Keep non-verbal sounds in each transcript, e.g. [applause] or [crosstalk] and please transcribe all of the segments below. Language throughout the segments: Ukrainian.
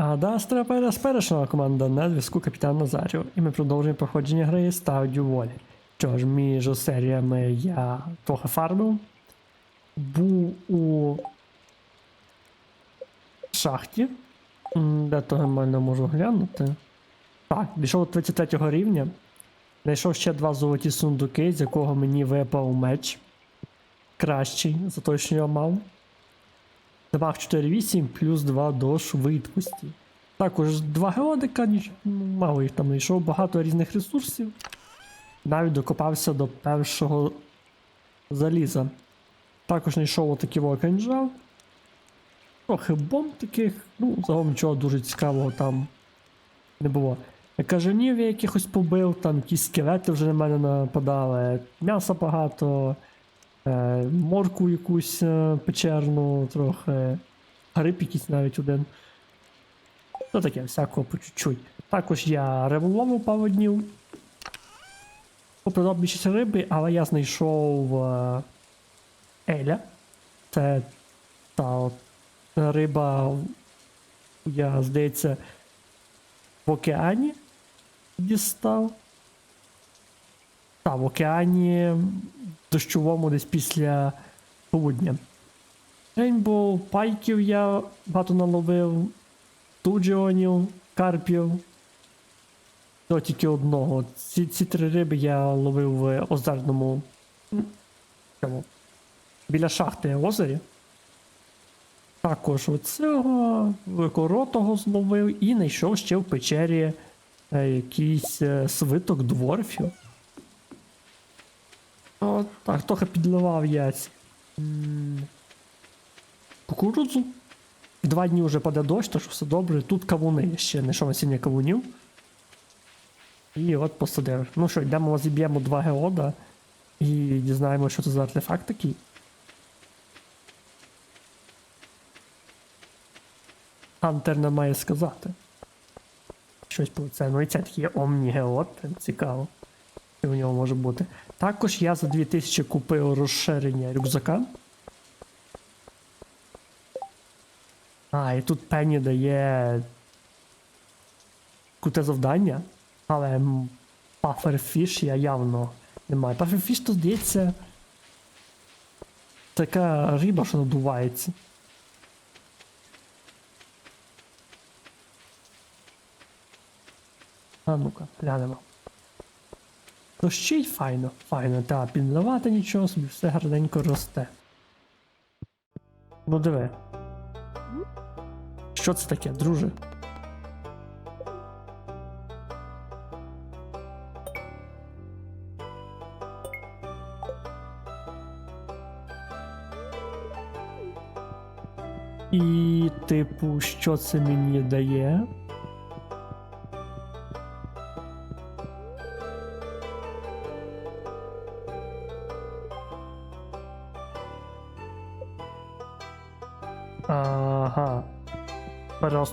А Дастра пересперешна команда на зв'язку Капітан Назаріо, і ми продовжуємо проходження гри Стадію Волі. Що ж, між серіями я трохи фармив. Був у шахті, де то нормально можу глянути. Так, дійшов до 33 рівня. Знайшов ще два золоті сундуки, з якого мені випав меч. Кращий за той, що я мав. Дамаг 4,8 плюс 2 до швидкості. Також два геодика, мало їх там знайшов, багато різних ресурсів. Навіть докопався до першого заліза. Також знайшов отакий кинджал. Трохи бомб таких, ну, загалом нічого дуже цікавого там не було. Кажанів я якихось побив, там якісь скелети вже на мене нападали, м'яса багато, морку якусь е, печерну, трохи, гриб якийсь навіть один. Ну таке, всякого по чуть-чуть. Також я риболовив пару днів. Попридав більшість риби, але я знайшов е, Еля. Це та от риба, я, здається, в океані дістав. Та, в океані дощовому десь після полудня. Рейнбоу, пайків я багато наловив, туджіонів, карпів. То тільки одного. Ці, ці три риби я ловив в озерному. біля шахти в озері. Також оцього великоротого зловив і знайшов ще в печері е, якийсь е, свиток дворфів. От так, трохи підливав я ці, м, кукурудзу. Два дні вже паде дощ, тож все добре. Тут кавуни ще знайшов насіння кавунів. І от посадив. Ну що, йдемо зіб'ємо два геода і дізнаємося, що це за артефакт такий. Антер не має сказати. Щось про це. Ну і це такий Омнігеот, прям цікаво. У нього може бути. Також я за 2000 купив розширення рюкзака. А, і тут Пенні дає круте завдання, але Pufferfish я явно не маю. Pufferfish то здається. Така риба, що надувається. А ну-ка, глянемо. Дощить файно, файно, та підливати нічого собі, все гарненько росте. Ну диви. Що це таке, друже? І, типу, що це мені дає?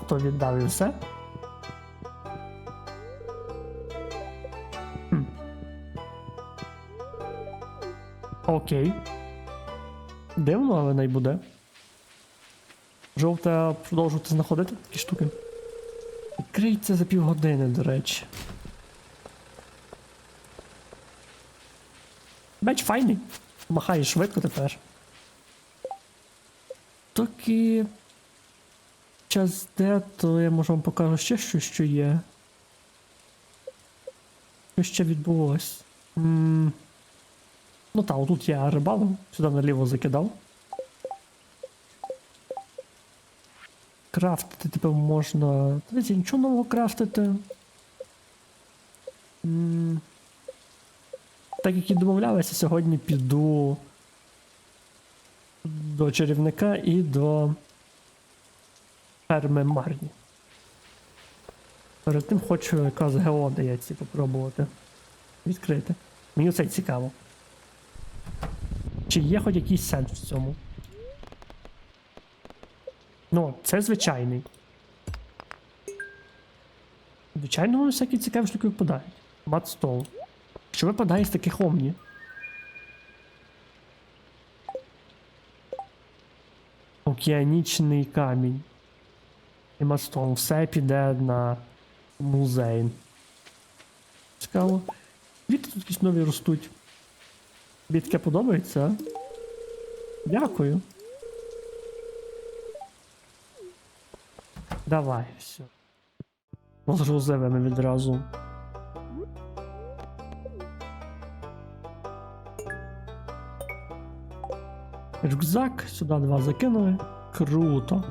100 віддав і все. Окей. Дивно, але не буде. Жовте продовжувати знаходити такі штуки. Відкриється за півгодини, до речі. Меч файний. Махає швидко тепер. Тільки час де, то я можу вам покажу ще щось, що є. Що ще відбулось? м Ну так, отут я рибалив, сюди наліво закидав. Крафтити тепер можна. Дивіться, нічого нового крафтити. М, Так як і домовлялися, сьогодні піду до чарівника і до ферми Марні. Перед тим хочу якраз геоди я ці попробувати відкрити. Мені це цікаво. Чи є хоч якийсь сенс в цьому? Ну, це звичайний. Звичайно, воно всякі цікаві штуки випадають. Матстол. Що випадає з таких омні? Океанічний камінь. І мостом. Все піде на музей. Цікаво. Квіти тут якісь нові ростуть. Тобі таке подобається? Дякую. Давай, все. Розгрузили відразу. Рюкзак сюди два закинули. Круто.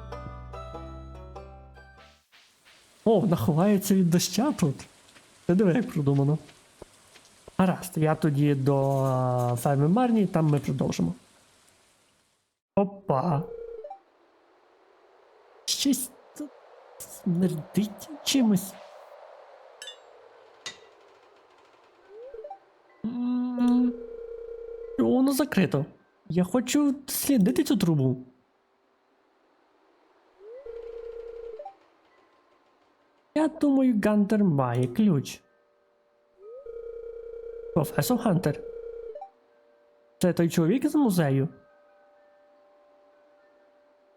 О, вона ховається від доща тут. Ти диви, як продумано. Гаразд, я тоді до е, ферми Марні, там ми продовжимо. Опа. Щось тут смердить чимось. Воно закрито? Я хочу слідити цю трубу. Я думаю, Гантер має ключ. Професор Хантер. Це той чоловік з музею.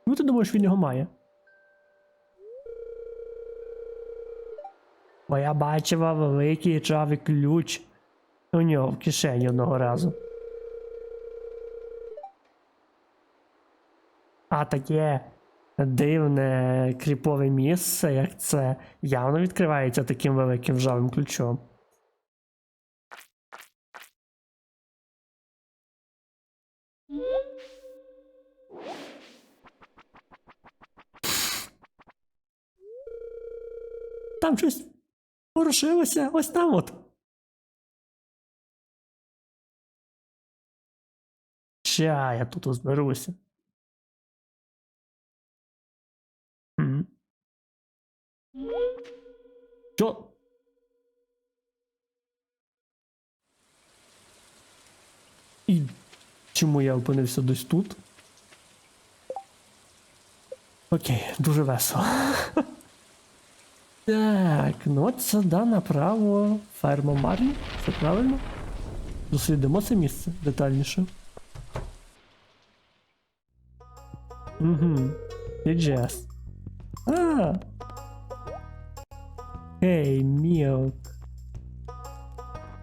Ну, ти думаєш, він його має? Бо я бачила великий ржавий ключ у нього в кишені одного разу. А таке дивне кріпове місце, як це, явно відкривається таким великим ржавим ключом. Там щось порушилося ось там от. Ща я тут розберуся. Чому я опинився десь тут? Окей, дуже весело. [laughs] Так, ну от сюди направо ферма Марлі, все правильно? Дослідимо це місце детальніше. Угу. І. А. Ей, мілк.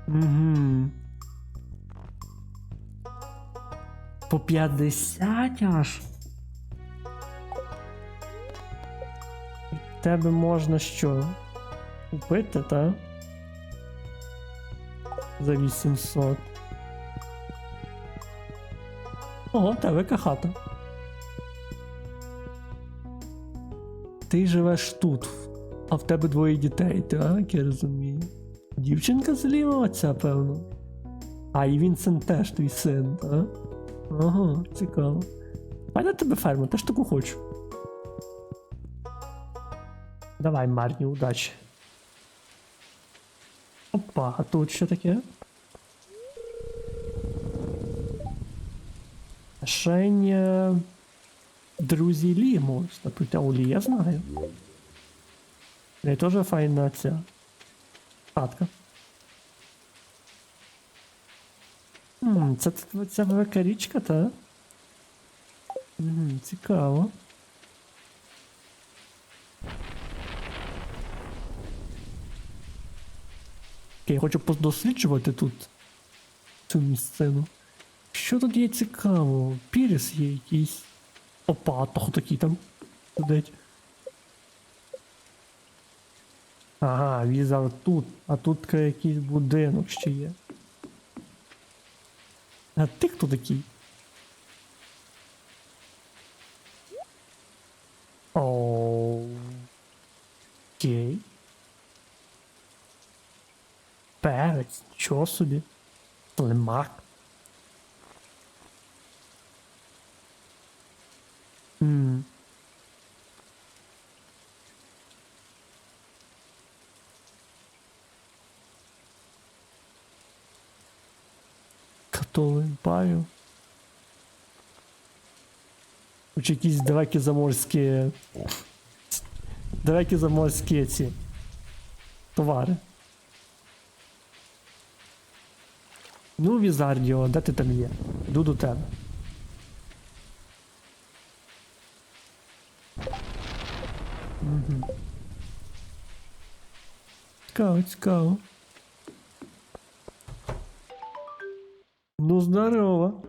Угу. По 50 аж. тебе можна що? Купити, та? За 800. Ого, в тебе яка хата. Ти живеш тут, а в тебе двоє дітей, так, я розумію. Дівчинка зліва оця, певно. А і Вінсент теж твій син, так? Ага, цікаво. Пойде тебе ферму, теж таку хочу. Давай, Марні, удачі. Опа, а тут що таке? Рішення друзі Лі можна. А Лі я знаю. Не теж файна ця хатка. Хм, це ця велика річка, та? Угу, цікаво. Я хочу подосліджувати тут цю місцину. Що тут є цікаво? Піріс є якийсь. Опа, а то такий там сидить. Ага, віза тут, а тут якийсь будинок ще є. А ти хто такий? Окей. Перець, чого собі. Слимак. М. Паю. Хоч якісь далекі заморські. Далекі заморські ці товари. Ну, Візардіо, де ти там є? Йду до тебе. Угу. Цікаво, цікаво. Ну, здорово.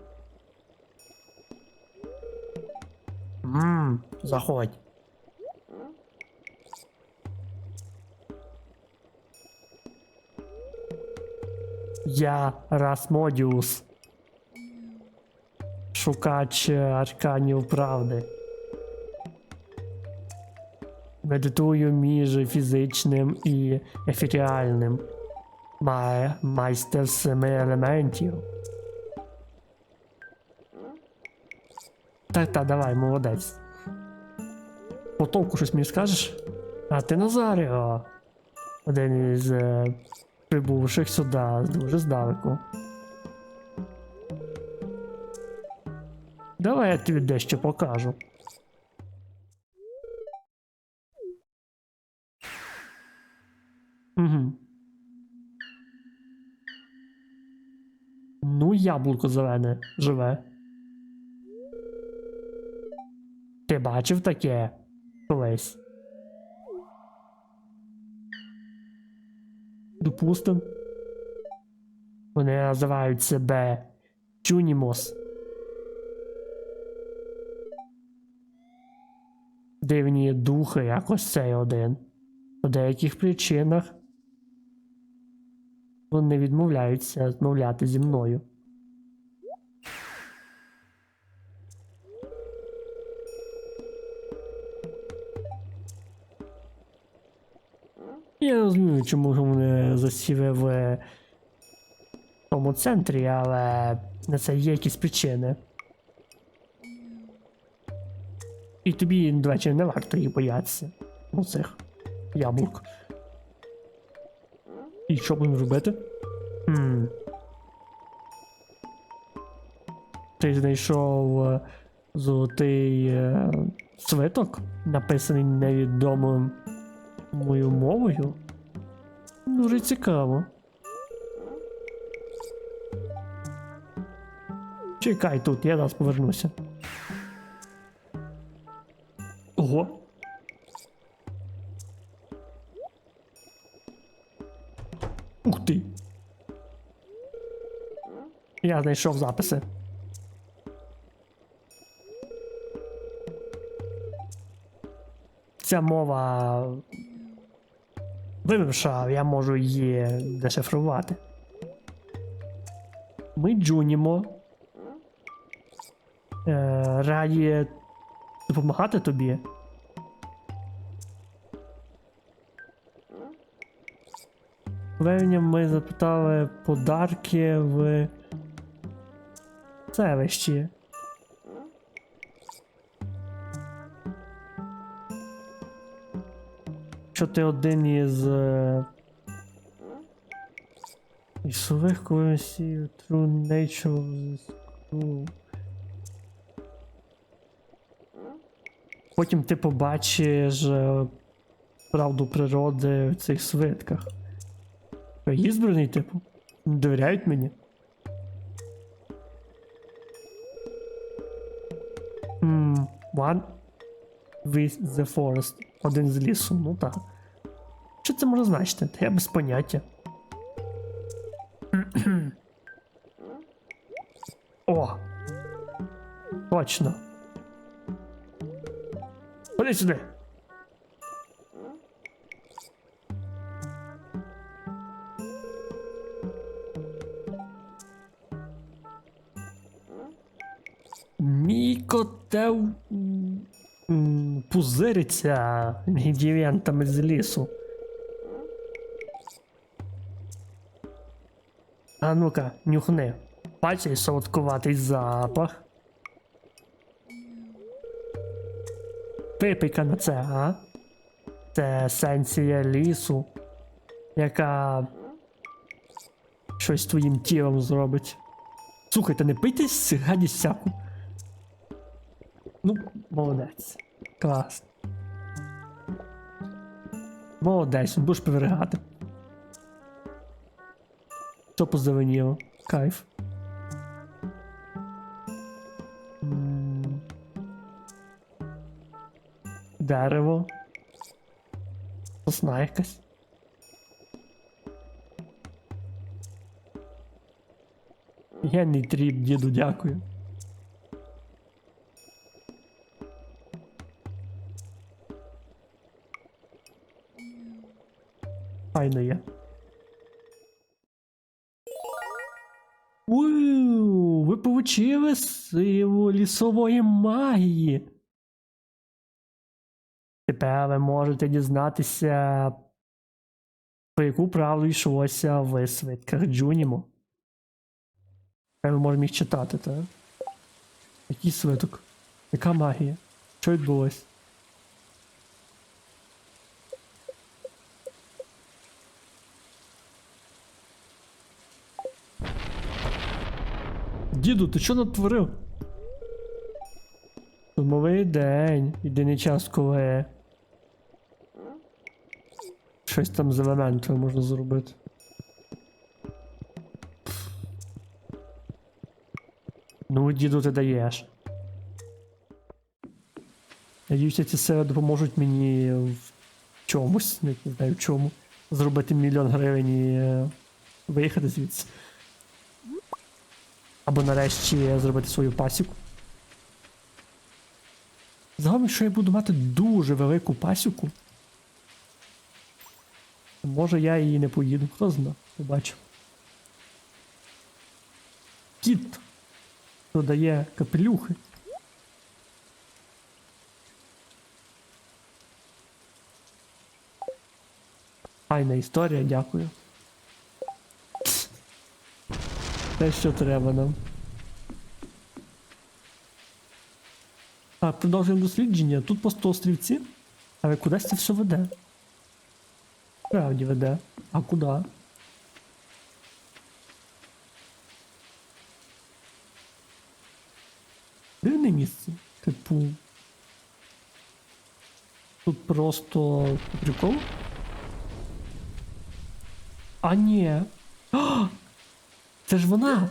Ммм, заходь. Я Расмодіус. Шукач е, арканів правди. Медитую між фізичним і ефіріальним. Має майстер семи елементів. Так, так, давай, молодець. По толку щось мені скажеш? А ти Назаріо. Один із е, прибувших сюди дуже здалеку. Давай я тобі дещо покажу. Угу. Ну, яблуко зелене живе. Ти бачив таке колись? Допустим. Вони називають себе Чунімос. Дивні духи, як ось цей один. По деяких причинах вони відмовляються розмовляти зі мною. Я розумію, чому вони засіли в тому центрі, але на це є якісь причини. І тобі, до речі, не варто їх боятися. Ну, цих яблук. І що будемо робити? Хм. Ти знайшов е, золотий е, свиток, написаний невідомим мою мовою? Дуже цікаво. Чекай тут, я зараз повернуся. Ого. Ух ти. Я знайшов записи. Ця мова вимивша, я можу її дешифрувати. Ми джунімо. Е, раді допомагати тобі. Певні ми запитали подарки в селищі. Що ти один із е, лісових комісій True Nature School. Потім ти побачиш е, правду природи в цих свитках. Є збраний, типу? Не довіряють мені. One with the forest. Один з лісу, ну так. Що це може значити? Та я без поняття. О! Точно. Ходи сюди. Мій котел пузириться інгредієнтами з лісу. А ну-ка, нюхни. Бачиш солодкуватий запах. Випийка на це, а? Це есенція лісу, яка щось твоїм тілом зробить. Слухайте, не пийте гадість всяку. Ну, молодець. Клас. Молодець, будеш повергати. Що позеленіло? Кайф. Дерево. Сосна якась. Генний тріп, діду, дякую. Файно є. Ууу, ви получили силу лісової магії. Тепер ви можете дізнатися, про яку правду йшлося в свитках Джуніму. Тепер ми можемо їх читати, так? Який свиток? Яка магія? Що відбулось? Діду, ти що натворив? Домовий день, єдиний час, коли щось там з елементами можна зробити. Ну, діду, ти даєш. Надіюся, ці сили допоможуть мені в чомусь, не знаю в чому. Зробити мільйон гривень і е, виїхати звідси. Або нарешті зробити свою пасіку. Загалом, що я буду мати дуже велику пасіку. Може я її не поїду, хто зна, побачу. Кіт додає капелюхи. Файна історія, дякую. Те, що треба нам. Так, продовжуємо дослідження. Тут просто острівці, але кудись це все веде. Справді веде. А куди? Дивне місце. Типу. Тут просто прикол. А ні. [gasps] Це ж вона.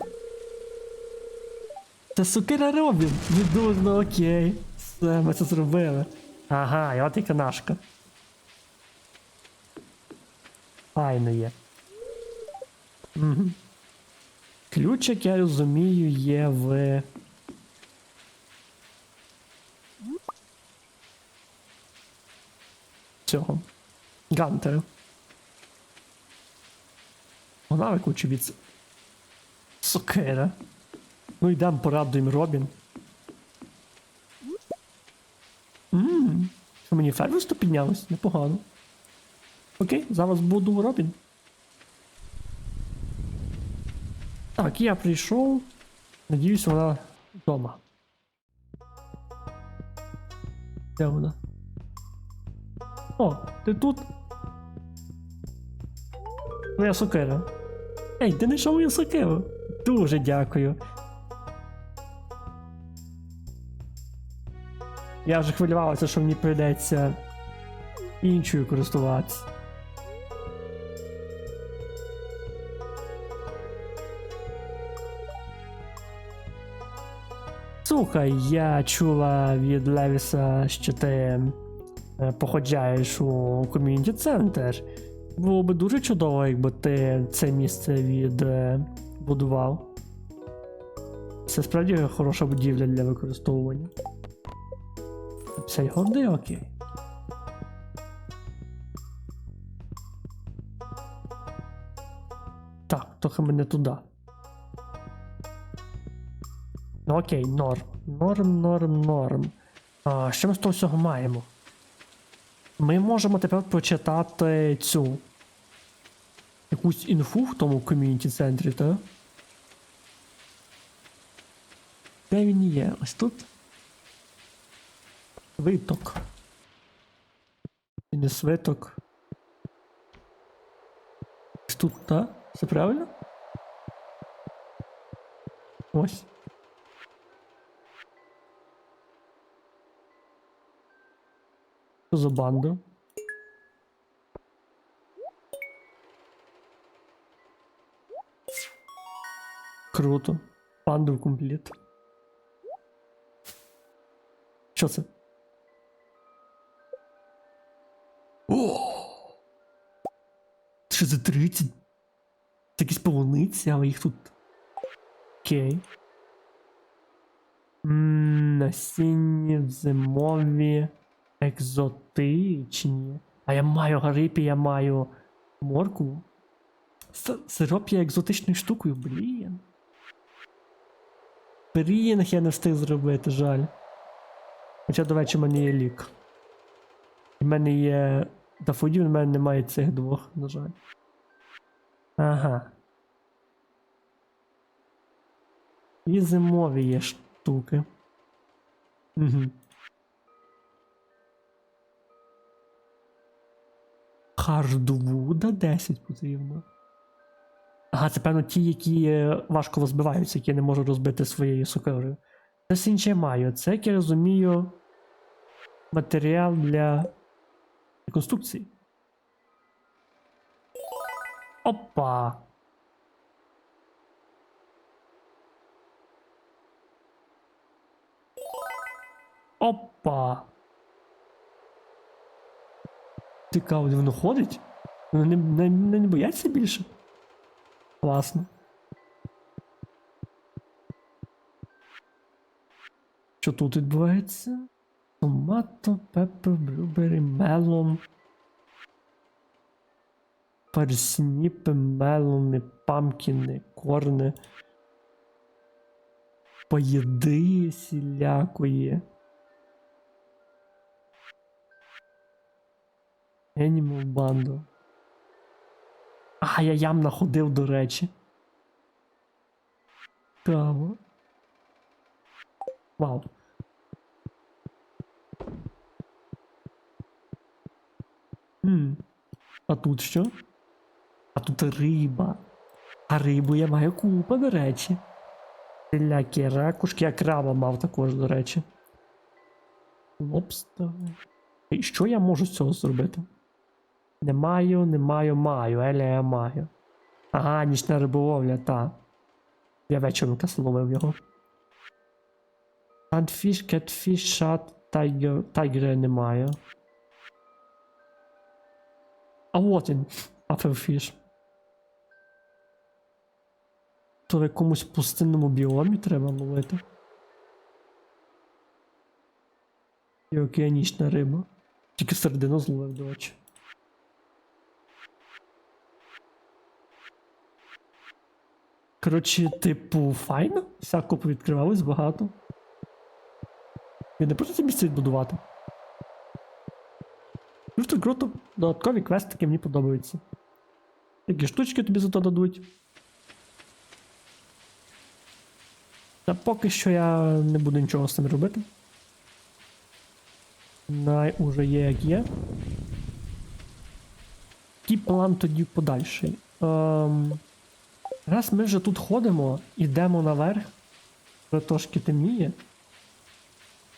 Це сукира Робін. Відузно, окей. Все, ми це зробили. Ага, і от і канашка. Файно є. Угу. Ключик, я розумію, є в. Цього. Гантера. Вона викличе від. Сокира. Ну йдемо порадуємо Робін. Ммм. Що мені ферверство піднялось? Непогано. Окей, зараз буду Робін. Так, я прийшов. Надіюсь, вона вдома. Де вона? О, ти тут? Моя сокира. Ей, ти знайшов мою сокиру? Дуже дякую. Я вже хвилювалася, що мені прийдеться іншою користуватися. Слухай, я чула від Левіса, що ти е, походжаєш у ком'юніті центр. Було би дуже чудово, якби ти це місце відбудував. Це справді хороша будівля для використовування. 50 годин, окей. Так, трохи ми не туди. Ну окей, норм. Норм, норм, норм. А, що ми з того всього маємо? Ми можемо тепер прочитати цю якусь інфу в тому ком'юніті центрі, так? Де він є? Ось тут? Свиток. І не свиток. Ось тут, так? Все правильно? Ось. Що за банда? Круто. Банду комплект. Що це? О! Ще за 30. Це якісь полуниці, але їх тут. Окей. Насінні, зимові, екзотичні. А я маю гарипі, я маю моркву. С- Сироп є екзотичною штукою, блін. Блін, я не встиг зробити, жаль. Хоча, до речі, в мене є лік. У мене є дафодів, у мене немає цих двох, на жаль. Ага. І зимові є штуки. Угу. Хардвуда 10 потрібно. Ага, це певно ті, які е, важко розбиваються, які не можу розбити своєю сокирою. Це інше маю. Це, як я розумію, матеріал для реконструкції. Опа! Опа! Цікаво, де воно ходить? Воно не, не, не, не бояться більше? Класно. Що тут відбувається? Томато, пепер, блюбері, мелон. Парсніпи, мелони, памкіни, корни. Поїди сілякої. Animal Bundle. А, я ям находив, до речі. Цікаво. Вау. Хм. А тут що? А тут риба. А рибу я маю купа, до речі. Всілякі ракушки, я краба мав також, до речі. Лобстер. І що я можу з цього зробити? Не маю, не маю, маю. Еля я маю. Ага, нічна риболовля, та. Я вечором якраз ловив його. Sunfish, catfish, шат, тайгер. Тайгера немає. Він. Pufferfish. То в якомусь пустинному біомі треба ловити. І океанічна риба. Тільки середину зловив, до речі. Коротше, типу, файно. Всяко повідкривалось багато. Він не просто це місце відбудувати. Просто круто, додаткові квестики мені подобаються. Такі штучки тобі зато дадуть. Та поки що я не буду нічого з цим робити. Най уже є як є. Який план тоді подальший? Ем, раз ми вже тут ходимо, ідемо наверх, вже трошки темніє.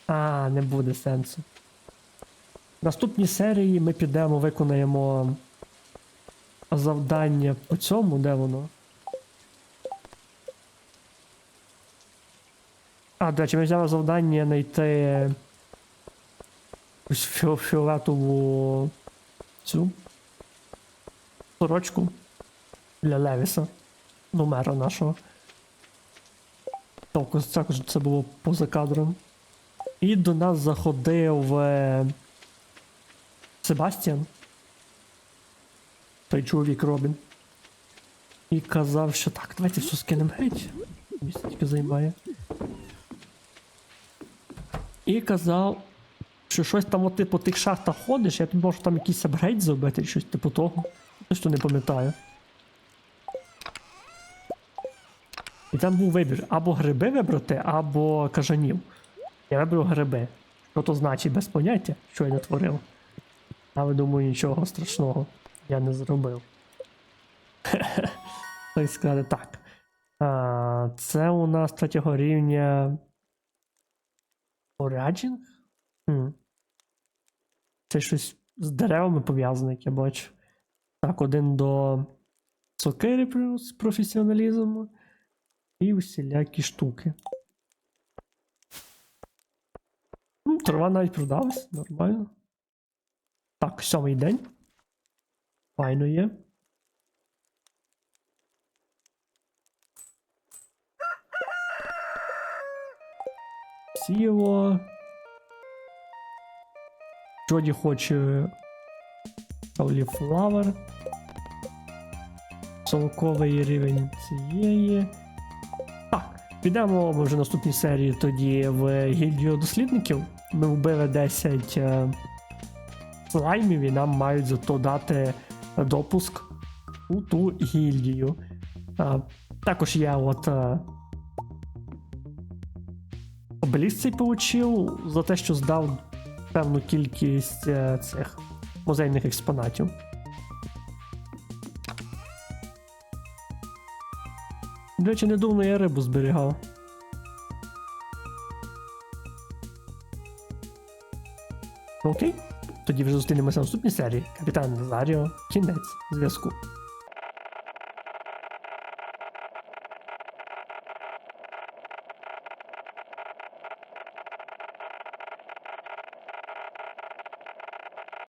А, не буде сенсу. В наступній серії ми підемо, виконаємо завдання по цьому, де воно? А, до речі, ми взяли завдання знайти фіо- фіолетову цю сорочку для Левіса, номера нашого. Також, також це було поза кадром. І до нас заходив е, Себастьян. Той чоловік Робін. І казав, що так, давайте все скинемо геть. Місце займає. І казав, що щось там от, типу тих шахтах ходиш, я тобі можу там якийсь апгрейд зробити, щось типу того. Точно не пам'ятаю. І там був вибір або гриби вибрати, або кажанів. Я вибрав гриби. Що то значить без поняття, що я не творив. Але думаю, нічого страшного я не зробив. [laughs] Так сказати, так. А, це у нас третього рівня. Хм. Це щось з деревами пов'язане, як я бачу. Так, один до сокири плюс професіоналізм. І усілякі штуки. Ну, трава навіть продалась, нормально. Так, сьомий день. Файно є. Сіло. Джоді хоче кауліфлавер. Солковий рівень цієї. Так, підемо вже наступній серії тоді в гільдію дослідників. Ми вбили 10 слаймів нам мають зато дати допуск у ту гільдію. Е, також я от. Е, Обеліск цей получив за те, що здав певну кількість е, цих музейних експонатів. До речі, недавно я рибу зберігав. Окей, тоді вже зустрінемося в наступній серії. Капітан Назаріо, кінець зв'язку.